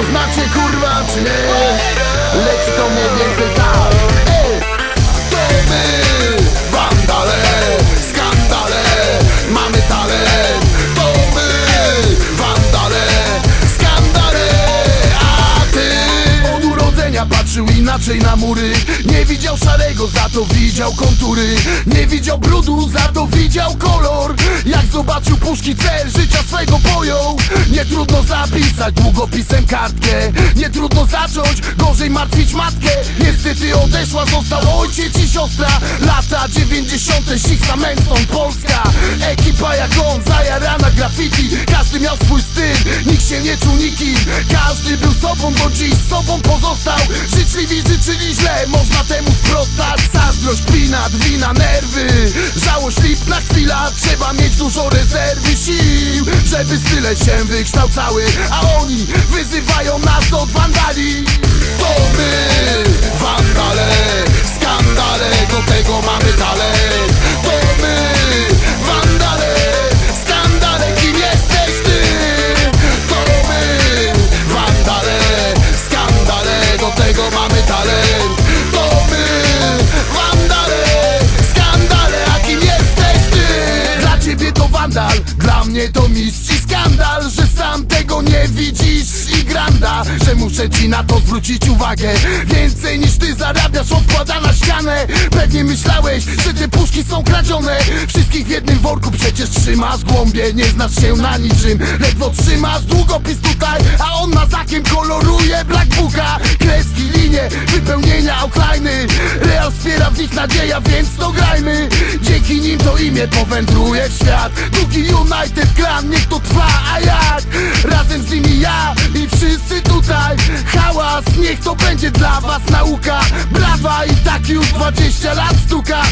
to znaczy kurwa czy nie? Leci to mnie więcej tak. Inaczej na mury. Nie widział szarego, za to widział kontury. Nie widział brudu, za to widział kolor. Jak zobaczył puszki cel, życia swego pojął Nie trudno zapisać długopisem kartkę. Nie trudno zacząć, gorzej martwić matkę. Niestety odeszła, został ojciec i siostra. Lata 90. Siksa Manson, Polska. Ekipa jak on, zajarana graffiti. Każdy miał swój styl, nikt się nie czuł nikim. Każdy był sobą, bo dziś sobą pozostał. Życzliwi życzyli źle, można temu sprostać. Zazdrość, kpina, wina, nerwy. Żałość, lipna chwila. Trzeba mieć dużo rezerwy sił Żeby style się wykształcały. A oni wyzywają nas od wandali. To my, wandale, dla mnie to mistrz i skandal Że sam tego nie widzisz. I granda Że muszę ci na to zwrócić uwagę. Więcej niż ty zarabiasz odkłada na ścianę. Pewnie myślałeś, że te puszki są kradzione. Wszystkich w jednym worku przecież trzymasz głąbie. Nie znasz się na niczym, ledwo trzymasz długopis tutaj A on mazakiem koloruje Black Booka. Kreski, Nich nadzieja, więc to grajmy. Dzięki nim to imię powędruje w świat. Długi United Clan, niech to trwa, a jak? Razem z nimi ja i wszyscy tutaj. Hałas, niech to będzie dla was nauka. Brawa i tak już 20 lat stuka